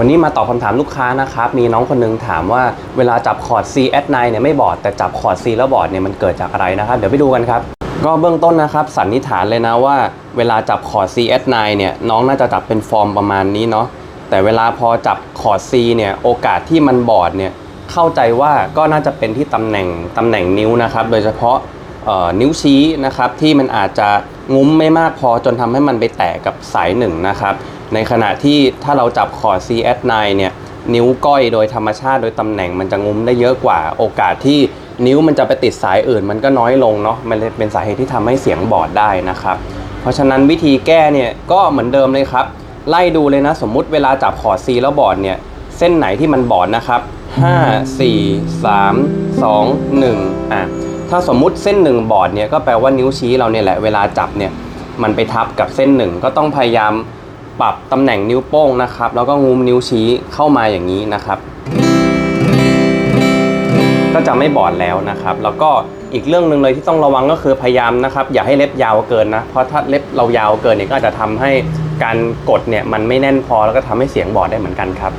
วันนี้มาตอบคำถามลูกค้านะครับ มีน้องคนหนึงถามว่าเวลาจับคอร์ด C at 9เนี่ยไม่บอด แต่จับคอร์ด C แล้วบอดเนี่ยมันเกิดจากอะไรนะครับ เดี๋ยวไปดูกันครับ ก็เบื้องต้นนะครับ สันนิษฐานเลยนะว่า เวลาจับคอร์ด C at 9เนี่ยน้องน่าจะจับเป็นฟอร์มประมาณนี้เนาะแต่เวลาพอจับคอร์ด C เนี่ยโอกาสที่มันบอดเนี่ยเข้าใจว่าก็น่าจะเป็นที่ตำแหน่งตำแหน่งนิ้วนะครับ โดยเฉพาะ นิ้วชี้นะครับที่มันอาจจะงุ้มไม่มากพอจนทำให้มันไปแตกกับสายหนึ่งนะครับในขณะที่ถ้าเราจับคอร์ด C at 9เนี่ยนิ้วก้อยโดยธรรมชาติโดยตำแหน่งมันจะงุ้มได้เยอะกว่า โอกาสที่นิ้วมันจะไปติดสายอื่น มันก็น้อยลงเนาะมันเลยเป็นสาเหตุที่ทำให้เสียงบอดได้นะครับเพราะฉะนั้นวิธีแก้เนี่ยก็เหมือนเดิมเลยครับไล่ดูเลยนะ สมมุติเวลาจับคอร์ด C แล้วบอดเนี่ยเส้นไหนที่มันบอดนะครับ 5 4 3 2 1อะ ถ้าสมมุติเส้นหนึ่งบอดเนี่ยก็แปลว่านิ้วชี้เราเนี่ยแหละเวลาจับเนี่ยมันไปทับกับเส้นหนึ่งก็ต้องพยายามปรับตำแหน่งนิ้วโป้งนะครับ แล้วก็งุ้มนิ้วชี้เข้ามาอย่างนี้นะครับ ก็จะไม่บอดแล้วนะครับ แล้วก็อีกเรื่องหนึ่งเลยที่ต้องระวังก็คือพยายามนะครับ อย่าให้เล็บยาวเกินนะ เพราะถ้าเล็บเรายาวเกินเนี่ยก็อาจจะทำให้การกดเนี่ยมันไม่แน่นพอแล้วก็ทำให้เสียงบอดได้เหมือนกันครับ